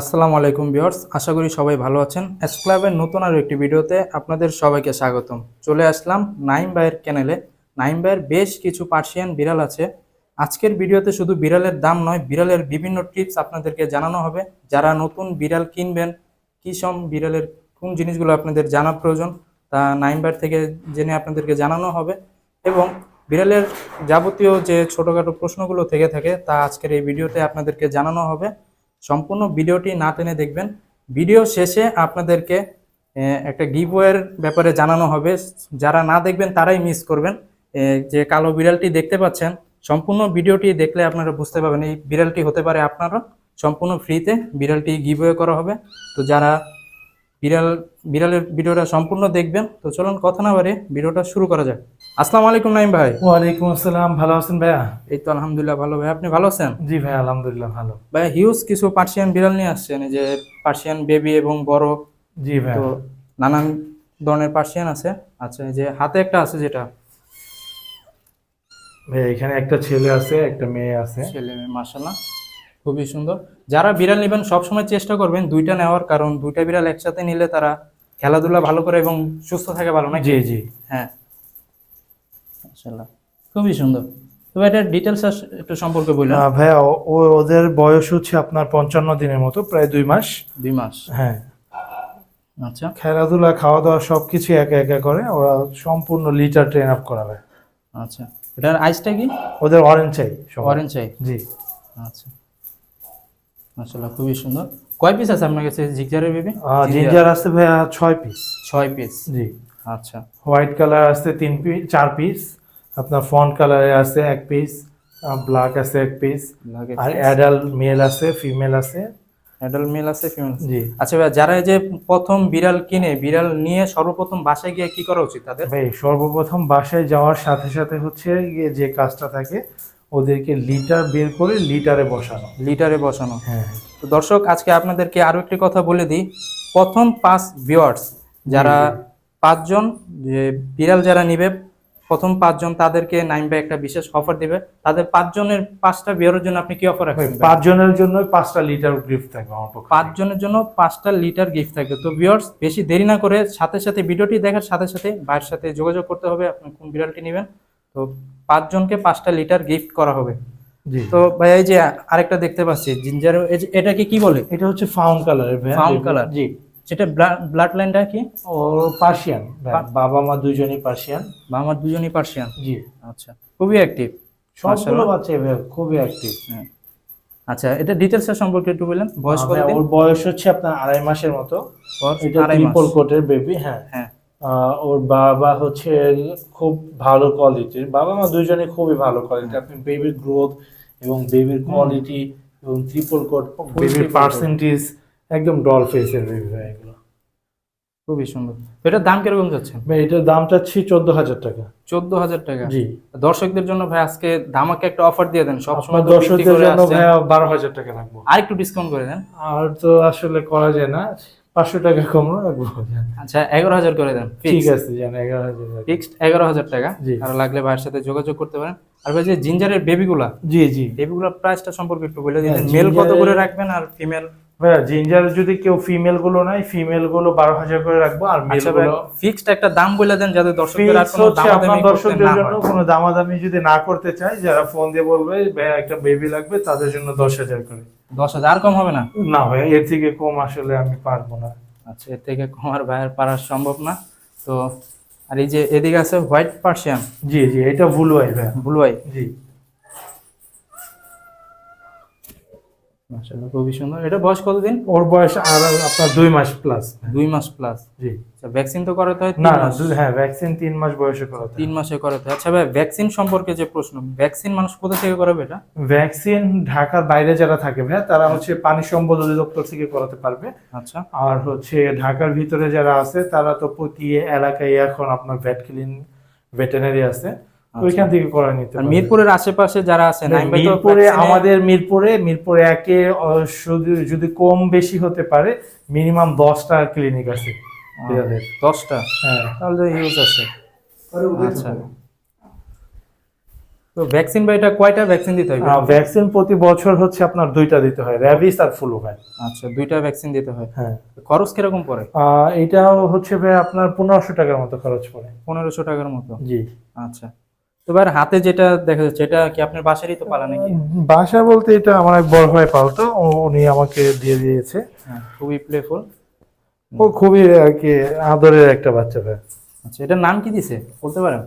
আসসালামু আলাইকুম ভিউয়ার্স, আশা করি সবাই ভালো আছেন। এস ক্লাবের নতুন আরও একটি ভিডিওতে আপনাদের সবাইকে স্বাগতম। চলে আসলাম নাইম ভাইয়ের চ্যানেলে নাইম ভাইয়ের বেশ কিছু পার্সিয়ান বিড়াল আছে। আজকের ভিডিওতে শুধু বিড়ালের দাম নয়, বিড়ালের বিভিন্ন টিপস আপনাদেরকে জানানো হবে। যারা নতুন বিড়াল কিনবেন, কী সব বিড়ালের, কোন জিনিসগুলো আপনাদের জানা প্রয়োজন, তা নাইম ভাইয়ের থেকে জেনে আপনাদেরকে জানানো হবে। এবং বিড়ালের যাবতীয় যে ছোটোখাটো প্রশ্নগুলো থেকে থাকে, তা আজকের এই ভিডিওতে আপনাদেরকে জানানো হবে। সম্পূর্ণ ভিডিওটি না টেনে দেখবেন। ভিডিও শেষে আপনাদেরকে একটা গিভওয়ের ব্যাপারে জানানো হবে। যারা না দেখবেন তারাই মিস করবেন। যে কালো বিড়ালটি দেখতে পাচ্ছেন, সম্পূর্ণ ভিডিওটি দেখলে আপনারা বুঝতে পারবেন এই বিড়ালটি হতে পারে আপনারও। সম্পূর্ণ ফ্রিতে বিড়ালটি গিভওয়ে করা হবে। তো যারা বিড়াল, বিড়ালের ভিডিওটা সম্পূর্ণ দেখবেন, তো চলুন কথা না বাড়ে ভিডিওটা শুরু করা যাক। আসসালামু আলাইকুম নাইম ভাই। ওয়ালাইকুম আসসালাম ভালো আছেন ভাইয়া? এই তো আলহামদুলিল্লাহ ভালো ভাই আপনি ভালো আছেন? জি ভাই আলহামদুলিল্লাহ ভালো। ভাই হিউজ কিছু পার্সিয়ান বিড়াল নিয়ে আসছেন এই যে পার্সিয়ান বেবি এবং বড়। জি ভাই তো নানান ধরনের পার্সিয়ান আছে। আচ্ছা এই যে হাতে একটা আছে যেটা। ভাই এখানে একটা ছেলে আছে একটা মেয়ে আছে। ছেলে মার্শাল্লাহ খুবই সুন্দর। যারা বিড়াল নেবেন সবসময় চেষ্টা করবেন দুইটা নেওয়ার কারণ দুইটা বিড়াল একসাথে নিলে তারা খেলাধুলা ভালো করে এবং সুস্থ থাকে ভালো না জি জি। হ্যাঁ। মার্শাল্লাহ খুবই সুন্দর। তবে এটা ডিটেলস একটু সম্পর্কে আহ, ভাইয়া ওদের বয়স হচ্ছে আপনার পঞ্চান্ন দিনের মতো প্রায় দুই মাস। দুই মাস। হ্যাঁ। আচ্ছা। খেলাধুলা খাওয়া দাওয়া সবকিছু একা একা করে ওরা সম্পূর্ণ লিটার ট্রেন আপ করাবে। আচ্ছা। এটার আইসটা কি? ওদের অরেঞ্জ চাই। অরেঞ্জ চাই? জি। আচ্ছা। মাশাআল্লাহ খুবই সুন্দর। কয় পিস আছে আপনার কাছে? জিগজারের বেবি জিঞ্জার আছে ভাইয়া ছয় পিস ছয় পিস জি। আচ্ছা। হোয়াইট কালার আছে তিন পিস চার পিস আপনার ফন্ট কালারে আছে এক পিস ব্ল্যাক আছে এক পিস আর অ্যাডাল্ট মেল আছে ফিমেল আছে। অ্যাডাল্ট মেল আছে ফিমেল জি। আচ্ছা ভাই যারা এই যে প্রথম বিড়াল কিনে বিড়াল নিয়ে সর্বপ্রথম বাসায় গিয়ে কি করা উচিত তাদের? ভাই সর্বপ্রথম বাসায় যাওয়ার সাথে সাথে হচ্ছে গিয়ে যে কাজটা থাকে ওদেরকে লিটার বের করে লিটারে বসানো। লিটারে বসানো। হ্যাঁ। তো দর্শক আজকে আপনাদেরকে আরও একটি কথা বলে দিই। প্রথম পাঁচ ভিউয়ার্স যারা পাঁচজন যে বিড়াল যারা নিবে প্রথম পাঁচজন তাদেরকে নাইম ভাই একটা বিশেষ অফার দিবে। তাদের পাঁচজনের পাঁচটা বিয়ারের জন্য আপনি কি অফার রাখবেন? পাঁচজনের জন্য পাঁচটা লিটার গিফট থাকবে আমার পক্ষে। পাঁচজনের জন্য পাঁচটা লিটার গিফট থাকবে। তো ভিউয়ার্স বেশি দেরি না করে সাথে সাথে ভিডিওটি দেখার সাথে সাথে ভাইয়ের সাথে যোগাযোগ করতে হবে আপনি কোন বিড়ালটি নেবেন। তো পাঁচজনকে পাঁচটা লিটার গিফট করা হবে। জি। তো ভাই এই যে আরেকটা দেখতে পাচ্ছি জিঞ্জার এটাকে কি বলে? এটা হচ্ছে কালারের ভাই Fawn colour? জি। সেটা ব্লাড লাইনটা কি? ও পার্সিয়ান বাবা মা দুজনেই পার্সিয়ান বাবা আমার দুজনই পার্সিয়ান জি। আচ্ছা খুবই অ্যাক্টিভ সবগুলো বাচ্চা খুবই অ্যাক্টিভ আচ্ছা এটা ডিটেলস সম্পর্কে একটু বললেন বয়স কত ওর বয়স হচ্ছে আপনার আড়াই মাসের মতো। এটা ট্রিপল কোটের বেবি হ্যাঁ। হ্যাঁ। ওর বাবা হচ্ছে খুব ভালো কোয়ালিটির বাবা মা দুইজনে খুবই ভালো কোয়ালিটি আপনি বেবির গ্রোথ এবং বেবির কোয়ালিটি এবং ট্রিপল কোট বেবির পার্সেন্টেজ একদম ডল ফেসের ভাই এগুলো। খুবই সুন্দর। এটার দাম কীরকম যাচ্ছেন? ভাই এটার দাম চাচ্ছি চোদ্দ হাজার টাকা। চোদ্দ হাজার টাকা? জি। দর্শকদের জন্য ভাই আজকে ধামাকে একটা অফার দিয়ে দেন সব সময় দর্শকদের জন্য ভাইয়া বারো হাজার টাকা রাখব। আর একটু ডিসকাউন্ট করে দেন। আর তো আসলে করা যায় না পাঁচশো টাকা কম রাখব। আচ্ছা এগারো হাজার করে দেন ঠিক আছে জান এগারো হাজার ফিক্সড এগারো হাজার টাকা। জি। আর লাগলে ভাইয়ের সাথে যোগাযোগ করতে পারেন। আর ভাই যে জিঞ্জারের বেবিগুলা জি জি। বেবিগুলোর প্রাইসটা সম্পর্কে একটু বলে দিন। হ্যাঁ, মেল কত করে রাখবেন আর ফিমেল ভাইয়া জিঞ্জার যদি কেউ ফিমেলগুলো নাই ফিমেলগুলো বারো হাজার করে রাখব আর মেল আচ্ছা গুলো ফিক্সড একটা দাম বলে দেন যাতে দর্শকদের আর কোনো দামাদামি দর্শকদের জন্য কোনো দামাদামি যদি না করতে চায় যারা ফোন দিয়ে বলবে ভাইয়া একটা বেবি লাগবে তাদের জন্য দশ হাজার করে। দশ হাজার আর কম হবে না? না ভাই এর থেকে কম আসলে আমি পারব না। আচ্ছা এর থেকে কম আর ভাইয়ের পারা সম্ভব না। তো আর এই যে এদিকে আছে হোয়াইট পার্সিয়ান জি জি এটা ভুল হয় ভাইয়া। ব্লু আই জি। মাশাআল্লাহ খুবই সুন্দর। এটা বয়স কতদিন? ওর বয়স আর আপনার দুই মাস প্লাস দুই মাস প্লাস জি। আচ্ছা ভ্যাকসিন তো করাতে হয় না হ্যাঁ ভ্যাকসিন তিন মাস বয়সে করাতে হয়। তিন মাসে করাতে হয়। আচ্ছা ভাই ভ্যাকসিন সম্পর্কে যে প্রশ্ন ভ্যাকসিন মানুষ কোথা থেকে করাবে এটা? ভ্যাকসিন ঢাকার বাইরে যারা থাকে ভাইয়া তারা হচ্ছে পানি সম্পদ অধিদপ্তর থেকে করাতে পারবে। আচ্ছা। আর হচ্ছে ঢাকার ভিতরে যারা আছে তারা তো প্রতি এলাকায় এখন আপনার ভেট ক্লিন ভেটেনারি আছে। ওইখান থেকে করা নিতে মিরপুরের আশেপাশে যারা আছে মিরপুরে আমাদের মিরপুরে মিরপুরে একে যদি কম বেশি হতে পারে মিনিমাম দশটা ক্লিনিক আছে বিড়ালের। দশটা? হ্যাঁ। তাহলে তো হিউজ আছে। আচ্ছা। তো ভ্যাকসিন বা এটা কয়টা ভ্যাকসিন দিতে হবে ভ্যাকসিন প্রতি বছর হচ্ছে আপনার দুইটা দিতে হয় র্যাবিস আর ফ্লু ভাই আচ্ছা দুইটা ভ্যাকসিন দিতে হয়। হ্যাঁ। খরচ কীরকম পড়ে? আহ, এটাও হচ্ছে ভাই আপনার পনেরোশো টাকার মতো খরচ পড়ে। পনেরোশো টাকার মতো? জি। আচ্ছা। এবার হাতে যেটা দেখা যাচ্ছে এটা কি আপনার বাসারই তো পালা নাকি? বাসা বলতে এটা আমার এক বড় ভাই পালতো ও- উনি আমাকে দিয়ে দিয়েছে। হ্যাঁ খুবই প্লেফুল ও খুবই আর কি আদরের একটা বাচ্চা ভাই। আচ্ছা এটার নাম কি দিছে? বলতে পারেন?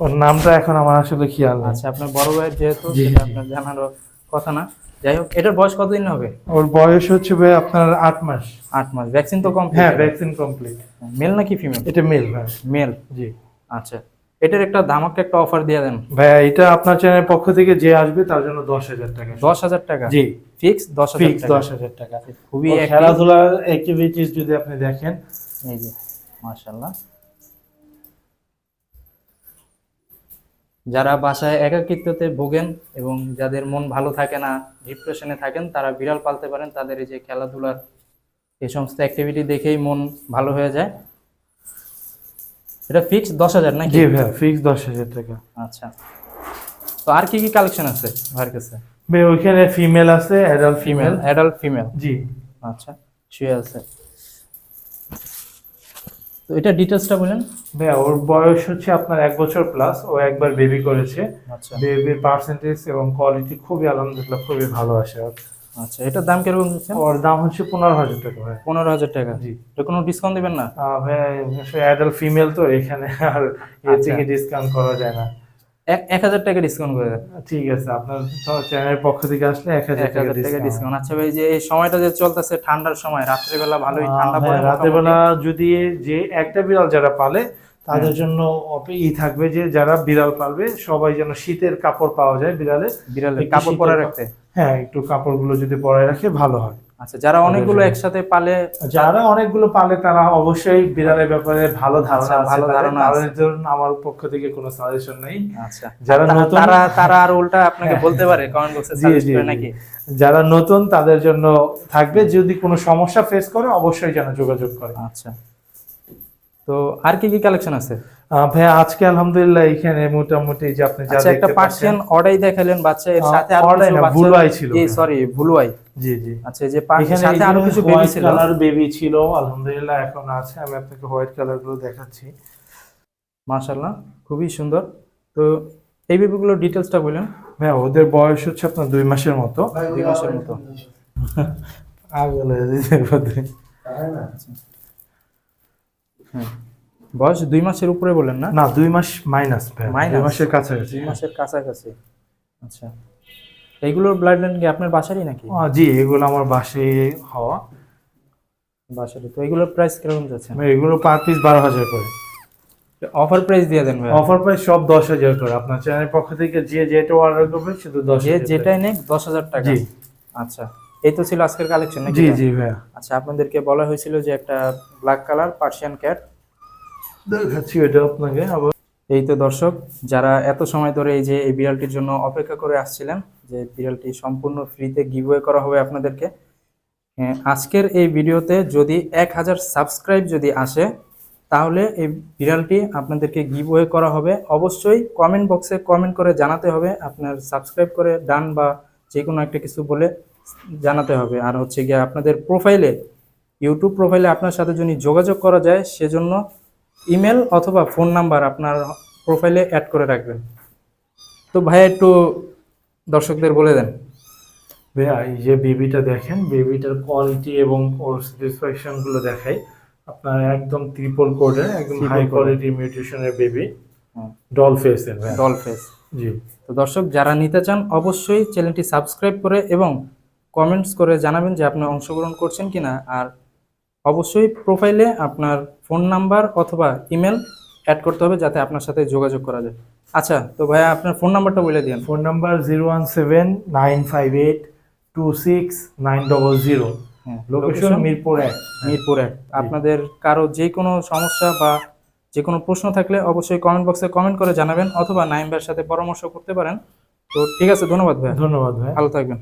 ওর নামটা এখন আমার আসলে খেয়াল নেই। আচ্ছা আপনার বড় ভাইয়ের যেহেতু সেটা আপনার জানারও কথা না। যাই হোক এটার বয়স কতদিন হবে? ওর বয়স হচ্ছে ভাই আপনার আট মাস। আট মাস। ভ্যাকসিন তো কম হ্যাঁ ভ্যাকসিন কমপ্লিট মেল নাকি ফিমেল এটা মেল ভাই মেল জি। আচ্ছা। এটার একটা ধামাকা একটা অফার দিয়ে দেন। ভাইয়া এটা আপনার চ্যানেলের পক্ষ থেকে যে আসবে তার জন্য দশ হাজার টাকা। দশ হাজার টাকা? জি। ফিক্স দশ ফিক্স দশ হাজার টাকা। খুবই খেলাধুলার অ্যাক্টিভিটিস যদি আপনি দেখেন। এই যে মাশাল্লাহ যারা বাসায় একাকিত্বতে ভোগেন এবং যাদের মন ভালো থাকে না ডিপ্রেশনে থাকেন তারা বিড়াল পালতে পারেন। তাদের এই যে খেলাধুলার এই সমস্ত অ্যাক্টিভিটি দেখেই মন ভালো হয়ে যায়। এটা ফিক্স দশ হাজার নাকি? জি ভাইয়া ফিক্স দশ হাজার টাকা। আচ্ছা। তো আর কি কি কালেকশন আছে? ভাইয়ের কাছে ভাই ওইখানে ফিমেল আছে অ্যাডাল্ট ফিমেল অ্যাডাল্ট ফিমেল জি। আচ্ছা শুয়ে আছে। তো এটা ডিটেলসটা বলেন। ভাইয়া ওর বয়স হচ্ছে আপনার এক বছর প্লাস ও একবার বেবি করেছে। আচ্ছা। বেবির পার্সেন্টেজ এবং কোয়ালিটি খুবই আলহামদুলিল্লাহ খুবই ভালো আসে। আচ্ছা এটার দাম কীরকম দিচ্ছেন? ওর দাম হচ্ছে পনেরো হাজার টাকা ভাই। পনেরো হাজার টাকা। জি। এটা কোনো ডিসকাউন্ট দিবেন না? আহ, ভাইয়া অ্যাডাল্ট ফিমেল তো এখানে আর এর আচ্ছা। থেকে ডিসকাউন্ট করা যায় না। এক এক হাজার টাকা ডিসকাউন্ট করে দেন। ঠিক আছে আপনার চ্যানেলের পক্ষ থেকে আসলে এক হাজার এক টাকা ডিসকাউন্ট আচ্ছা ভাই যে এই সময়টা যে চলতেছে ঠান্ডার সময় রাত্রেবেলা ভালোই ঠান্ডা পড়ে রাতের বেলা যদি যে একটা বিড়াল যারা পালে তাদের জন্য ই থাকবে যে যারা বিড়াল পালবে সবাই যেন শীতের কাপড় পাওয়া যায় বিড়ালে। বিড়ালে কাপড় পরে রাখতে হ্যাঁ একটু কাপড়গুলো যদি পরায় রাখে ভালো হয়। আচ্ছা যারা অনেকগুলো একসাথে পালে যারা অনেকগুলো পালে তারা অবশ্যই বিড়ালের ব্যাপারে ভালো ধারণা আচ্ছা, ভালো ধারণা। তাদের জন্য আমার পক্ষ থেকে কোনো সাজেশন নেই। আচ্ছা। যারা নতুন তারা তারা আর উল্টা আপনাকে বলতে পারে কমেন্ট বক্সে সাজেস্ট করে নাকি? যারা নতুন তাদের জন্য থাকবে। যদি কোনো সমস্যা ফেস করে অবশ্যই যেন যোগাযোগ করে। আচ্ছা। তো আর কি কি কালেকশন আছে? ভাইয়া আজকে আলহামদুলিল্লাহ এখানে মোটামুটি যে আপনি যা আচ্ছা একটা পার্সিয়ান অর্ডাই দেখালেন বাচ্চা এর সাথে আরও কিছু না, ভুলুয়াই ছিল। এই সরি ভুলুয়াই জি জি। আচ্ছা এই যে সাথে আরও কিছু বেবি ছিল। কালার বেবি ছিল আলহামদুলিল্লাহ এখন আছে আমি আপনাকে হোয়াইট কালারগুলো দেখাচ্ছি। মাশাআল্লাহ খুবই সুন্দর। তো এই বেবিগুলোর ডিটেলসটা বলেন। ভাইয়া ওদের বয়স হচ্ছে আপনার দুই মাসের মতো। দুই মাসের মতো। আগল হয়ে যেতে পারে। হ্যাঁ বয়স দুই মাসের উপরে বলেন না? না দুই মাস মাইনাস দুই মাসের কাছাকাছি। দুই মাসের কাছাকাছি। আচ্ছা। এইগুলোর ব্লাড লাইন কি আপনার বাসারই নাকি? জি এগুলো আমার বাসে হওয়া। বাসারই। তো এগুলোর প্রাইস কীরকম যাচ্ছে? এগুলো পার পিস বারো হাজার করে। অফার প্রাইস দিয়ে দেন ভাই অফার প্রাইস সব দশ হাজার করে। আপনার চ্যানেলের পক্ষ থেকে যে যেটা অর্ডার করবে শুধু দশ হাজার যেটাই নেক দশ হাজার টাকা। জি। আচ্ছা। এই তো ছিল আজকের কালেকশন নাকি জি? জি ভাইয়া। আচ্ছা আপনাদেরকে বলা হয়েছিল যে একটা ব্ল্যাক কালার পার্সিয়ান ক্যাট দেখাচ্ছি এটা আপনাকে আবার। এই তো দর্শক যারা এত সময় ধরে এই যে এই বিড়ালটির জন্য অপেক্ষা করে আসছিলেন যে বিড়ালটি সম্পূর্ণ ফ্রিতে গিভওয়ে করা হবে আপনাদেরকে হ্যাঁ, আজকের এই ভিডিওতে যদি এক হাজার সাবস্ক্রাইব যদি আসে তাহলে এই বিড়ালটি আপনাদেরকে গিভওয়ে করা হবে। অবশ্যই কমেন্ট বক্সে কমেন্ট করে জানাতে হবে আপনার সাবস্ক্রাইব করে ডান বা যে কোনো একটা কিছু বলে জানাতে হবে। আর হচ্ছে গিয়ে আপনাদের প্রোফাইলে ইউটিউব প্রোফাইলে আপনার সাথে যদি যোগাযোগ করা যায় সেজন্য ইমেল অথবা ফোন নাম্বার আপনার প্রোফাইলে অ্যাড করে রাখবেন। তো ভাই একটু দর্শকদের বলে দেন। ভাইয়া এই যে বেবিটা দেখেন বেবিটার কোয়ালিটি এবং ওর স্যাটিসফ্যাকশনগুলো দেখাই। আপনার একদম ট্রিপল কোডের একদম হাই। কোয়ালিটি মিউটেশনের বেবি। ডল ভাইয়া। ডল ফেস জি। তো দর্শক যারা নিতে চান অবশ্যই চ্যানেলটি সাবস্ক্রাইব করে এবং কমেন্টস করে জানাবেন যে আপনি অংশগ্রহণ করছেন কিনা। আর অবশ্যই প্রোফাইলে আপনার ফোন নাম্বার অথবা ইমেল অ্যাড করতে হবে যাতে আপনার সাথে যোগাযোগ করা যায়। আচ্ছা তো ভাইয়া আপনার ফোন নাম্বারটা বলে দিন phone number zero one seven nine five eight two six nine double zero হ্যাঁ লোকেশন মিরপুর এক। মিরপুর এক। আপনাদের কারও যে কোনো সমস্যা বা যে কোনো প্রশ্ন থাকলে অবশ্যই কমেন্ট বক্সে কমেন্ট করে জানাবেন অথবা নাইম ভাইয়ের সাথে পরামর্শ করতে পারেন। তো ঠিক আছে ধন্যবাদ ভাই ধন্যবাদ ভাই ভালো থাকবেন।